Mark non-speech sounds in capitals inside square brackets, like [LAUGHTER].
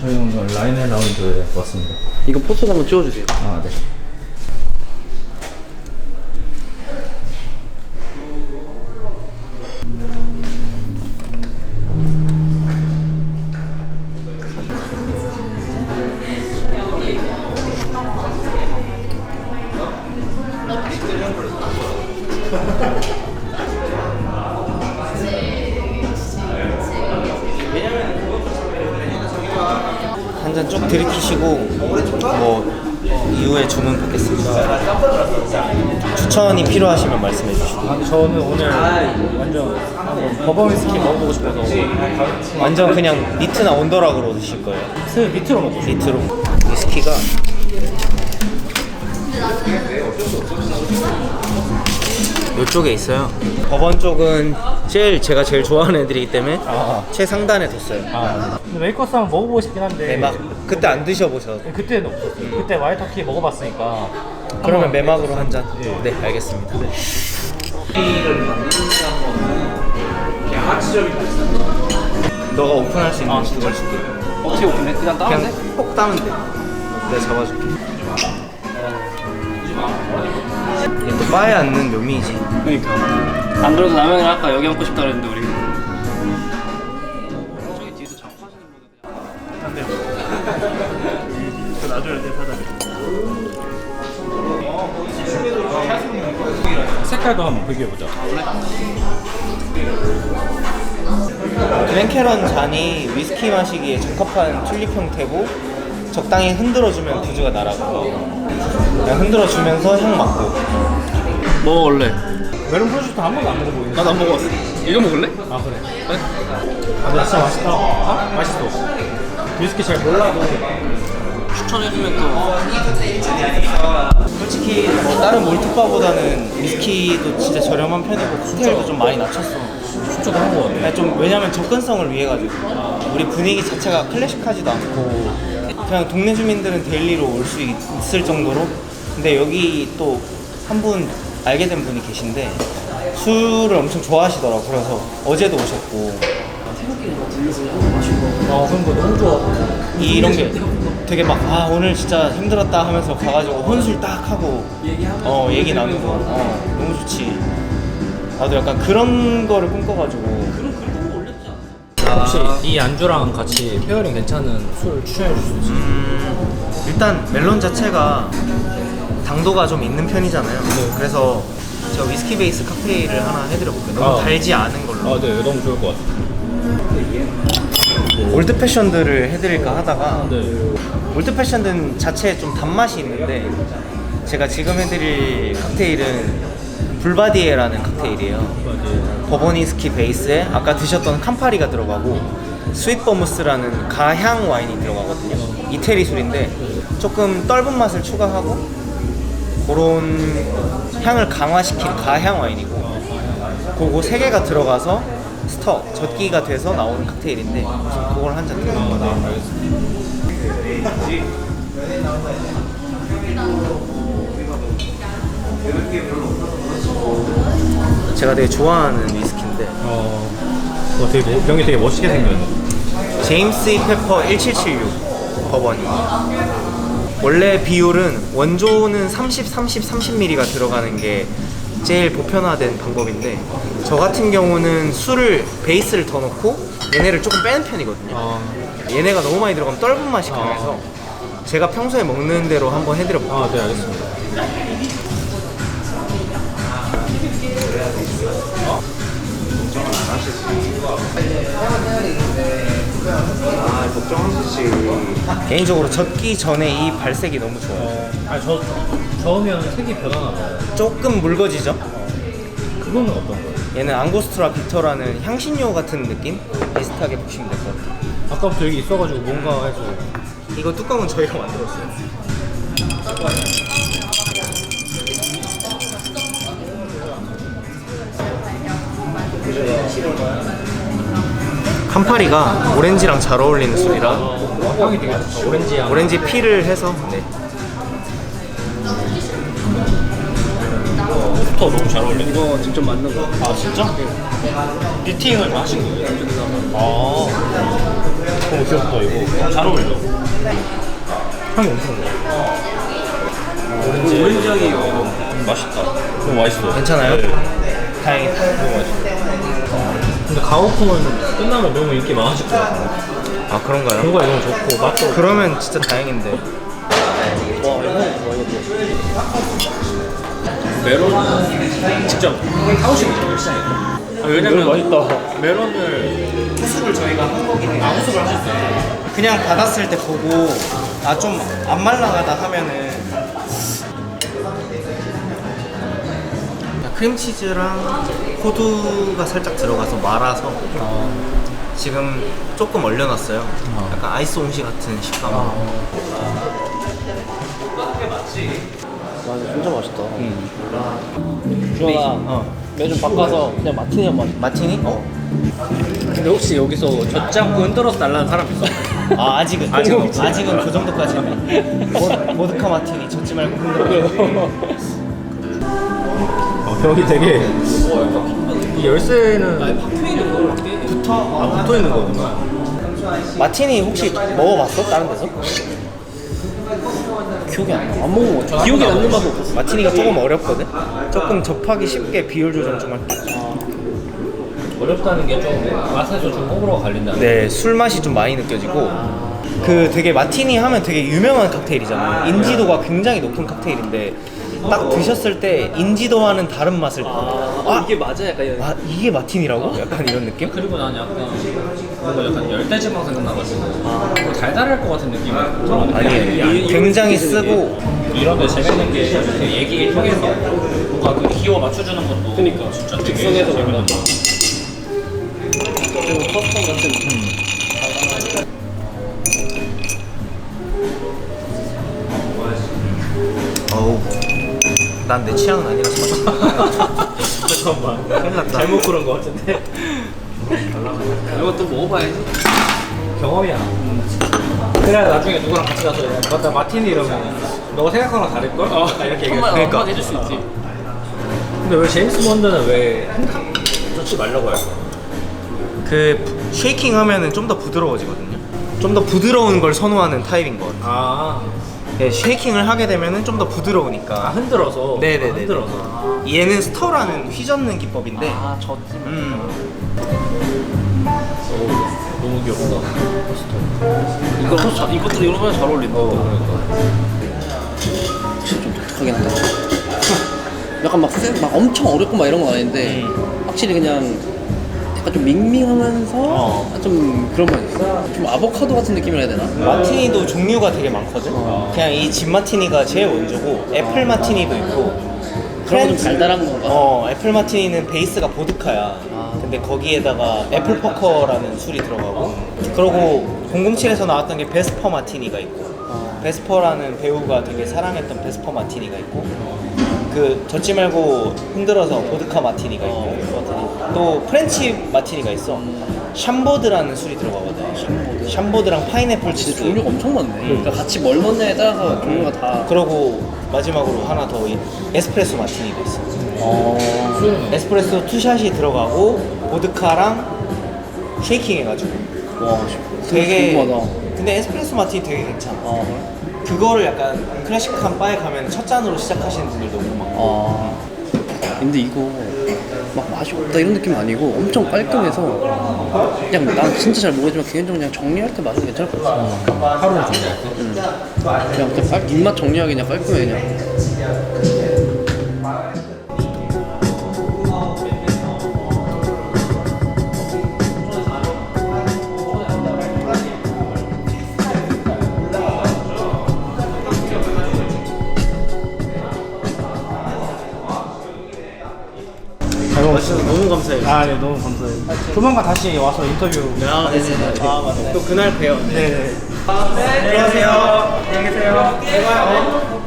저희 오늘 라인의 라운드에 왔습니다. 이거 포토 한번 찍어주세요. 아, 네. 이후에 주문 받겠습니다. 추천이 필요하시면 말씀해 주시고 아, 저는 오늘 완전 한번 버번 위스키 먹어보고 싶어서 완전 그냥 니트나 온더락으로 드실 거예요. 스 밑으로 먹고 싶어요. 니트로 위스키가 이쪽에 있어요. 법원 쪽은 제일 제가 제일 좋아하는 애들이기 때문에 아. 최상단에 뒀어요. 아, 근데 메이커스 한번 먹어보고 싶긴 한데 매막 그때 안 드셔보셔서 그때는 없었어요. 그때 와이터키 먹어봤으니까 그러면 매막으로 한 잔. 예. 네 알겠습니다. 너가 오픈할 수 있는 아, 그걸 줄게. 어떻게 오픈해? 그냥 따면 돼? 그냥 폭 따면 돼. 내가 잡아줄게. 이게 또 바에 앉는 묘미이지. 그러니까. 안 그래도 라면을 아까 여기 앉고 싶다 그랬는데 우리. 저기 뒤에서 작업하시는 분들. 색깔도 한번 비교해보자. 그랜캐런 잔이 위스키 마시기에 적합한 튤립 형태고 적당히 흔들어주면 부즈가 날아가고 그냥 흔들어주면서 향 맡고 뭐 먹을래? 메론 프로젝트 한 번도 안 먹어보긴 나도 안 먹어봤어. 이거 먹을래? 아 그래? 아 근데 진짜 맛있다 아? 맛있어 위스키 잘 몰라도 추천해주면 또. 솔직히 뭐 다른 몰트바보다는 위스키도 진짜 저렴한 편이고 칵테일도 좀 많이 낮췄어 추천도 한거 같네 그냥 좀 왜냐면 접근성을 위해 가지고. 우리 분위기 자체가 클래식하지도 않고 그냥 동네 주민들은 데일리로 올 수 있을 정도로. 근데 여기 또 한 분 알게 된 분이 계신데 술을 엄청 좋아하시더라고 그래서 어제도 오셨고 아 그런 거 너무 좋아 이- 이런 게 되게 막 아 오늘 진짜 힘들었다 하면서 가가지고 혼술 딱 하고 어 얘기 나누고 어 너무 좋지 나도 약간 그런 거를 꿈꿔가지고 혹시 이 안주랑 같이 페어링 괜찮은 술 추천해 줄 수 있어요? 음, 일단 멜론 자체가 당도가 좀 있는 편이잖아요. 그래서 저 위스키 베이스 칵테일을 하나 해드려볼게요. 너무 아. 달지 않은 걸로. 아 네 너무 좋을 것 같아요 올드 패션들을 해드릴까 하다가 네 올드 패션은 자체에 좀 단맛이 있는데 제가 지금 해드릴 칵테일은 불바디에라는 칵테일이에요. 버번 위스키 베이스에 아까 드셨던 캄파리가 들어가고 스윗 버무스라는 가향 와인이 들어가거든요. 이태리 술인데 조금 떫은 맛을 추가하고 그런 향을 강화시킨 가향 와인이고 그거 세 개가 들어가서 스터 젓기가 돼서 나오는 칵테일인데 우선 그걸 한 잔 드려볼 거다. 제가 되게 좋아하는 위스키인데. 어, 어 되게 뭐- 병이 되게 멋있게 생겼네 제임스 이 페퍼 1776 버번이. 원래 비율은 원조는 30, 30, 30ml가 들어가는 게 제일 보편화된 방법인데 저 같은 경우는 술을 베이스를 더 넣고 얘네를 조금 빼는 편이거든요. 아, 얘네가 너무 많이 들어가면 떫은 맛이 강해서 제가 평소에 먹는 대로 한번 해드려 볼게요. 아, 네 알겠습니다 개인적으로 젓기 전에 이 발색이 너무 좋아요 아저 저으면 색이 변하나 봐요 조금 묽어지죠? 그거는 어떤 거예요? 얘는 앙고스트라 비터라는 향신료 같은 느낌? 비슷하게 보시면 될 것 같아요 아까부터 여기 있어가지고 뭔가 해서 이거 뚜껑은 저희가 만들었어요 캄파리가 오렌지랑 잘 어울리는 술이라 향이 되게 좋다 오렌지 향 오렌지 피를 해서 네. 더 너무 잘 어울려 이거 직접 만든 거. 아 진짜? 뷰팅을 다 하신 거예요? 아 너무 귀엽다 이거. 잘 어울려. 향이 엄청 좋아. 오렌지. 오렌지 향이 이거 음, 맛있다. 너무 맛있어. 괜찮아요? 네. 다행이다. 너무 맛있어. 근데 가오풍은 끝나면 너무 인기 많아질 것 같아. 아 그런가요? 그거가 너무 좋고 맛도 그러면 진짜 다행인데. 메론은 직접 사오시면 돼요 시장에서. 아, 왜냐면 맛있다. 메론을 후숙을 저희가 한 거긴 해요. 아 후숙을 하셨어요. 그냥 받았을 때 보고 아 좀 안 말라가다 하면은 크림치즈랑 호두가 살짝 들어가서 말아서 지금 조금 얼려놨어요. 약간 아이스 옹시 같은 식감. 맞아 진짜 맛있다 주원아 어. 매좀 바꿔서 그냥 마티니 한 마시 마티니? 어. 근데 혹시 여기서 젖잡고 흔들어서 달라는 사람 있어? 아 아직은 아직은 아직은 그 정도까지는 모- 모드카 마티니 젖지 말고 흔들어. 어, 여기 되게 이 열쇠는 붙어. 아, 붙어 있는 거구나. 마티니 혹시 먹어봤어? 다른 데서? 기억이 안 나. 안 먹은 거 같아 기억에 남는 맛은 없었어 마티니가 조금 어렵거든. 조금 접하기 쉽게 비율 조정 좀 할게. 어렵다는 게 좀 맛에서 좀 호불호 가 갈린다. 네, 술 맛이 좀 많이 느껴지고 그 되게 마티니 하면 되게 유명한 칵테일이잖아요. 인지도가 굉장히 높은 칵테일인데 딱 드셨을 때 인지도와는 다른 맛을 아, 이게 맞아 약간 이런 아 이게 마티니라고? 약간 이런 느낌? 그리고 난 약간 뭔가 약간 열대지방 생각나가지고 뭐 달달할 것 같은 느낌이 들었는데 아니 굉장히 쓰고 이런데 재밌는 게 그 얘기를 통해서 뭔가 그 기호 맞춰주는 것도 그니까. 진짜 되게 직선에서 재밌는. 거. 난 내 취향은 아니라서 잠깐만 큰일 났다. 잘못 고른 것 같은데 이것도 먹어봐야지 경험이야 그래야 나중에 누구랑 같이 가서 야, 맞다 마티니 이러면 너가 생각하는 거랑 다를걸? 어, 이렇게 얘기해 그러니까. 해줄 수 있지 근데 왜 제임스 본드는 왜 젖지 말라고 할까? 그 쉐이킹 하면은 좀 더 부드러워지거든요. 좀 더 부드러운 걸 선호하는 타입인 것 같아요. 아, 네, 쉐이킹을 하게 되면은 좀더 부드러우니까. 아 흔들어서 네네네. 아, 흔들어서 얘는 스터라는 휘젓는 기법인데. 아 졌지 음. 오, 너무 귀엽다 이거 자, 이것도 이러면 잘 어울린다 그러니까 확실히 좀 독특하긴 하다 [LAUGHS] 약간 막, 세- 막 엄청 어렵고 막 이런 건 아닌데 확실히 그냥 약간 좀 밍밍하면서 어. 좀 그런 맛 있어 좀 아보카도 같은 느낌이라 해야 되나? 마티니도 종류가 되게 많거든. 그냥 이 진 마티니가 제일 원조고 애플 마티니도 있고. 그런 거좀 프렌치- 달달한 건가? 어, 애플 마티니는 베이스가 보드카야. 아. 근데 거기에다가 애플 퍼커라는 술이 들어가고. 그리고 007에서 나왔던 게 베스퍼 마티니가 있고. 어. 베스퍼라는 배우가 되게 사랑했던 베스퍼 마티니가 있고. 그 젖지 말고 흔들어서 보드카 마티니가 있고. 또 프렌치 마티니가 있어. 샴보드라는 술이 들어가거든. 샴보드. 랑 파인애플 진짜 치즈. 종류가 엄청 많네 그러니까 같이 뭘 넣냐에 따라서 종류가 다 그러고 마지막으로 하나 더 이- 에스프레소 마티니도 있어. 어... 에스프레소 투샷이 들어가고 보드카랑 쉐이킹 해가지고 와 되게 궁금하다 근데 에스프레소 마티니 되게 괜찮아. 아, 그 거를 약간 클래식한 바에 가면 첫 잔으로 시작하시는 분들도 너무 많고. 아 근데 이거 막 맛이 없다 이런 느낌 아니고 엄청 깔끔해서 그냥 난 진짜 잘 모르지만 개인적으로 그냥 정리할 때 맛은 괜찮을 것 같아 하루를 준비할 때 응. 그냥 그냥 깔, 입맛 정리하기 그냥 깔끔해 그냥 아 네 너무 감사해요 조만간 다시 와서 인터뷰 아, 네네. 아, 맞아. 또 그날 봬요. 네네 안녕히 계세요. 안녕히 계세요. 네, 봐요.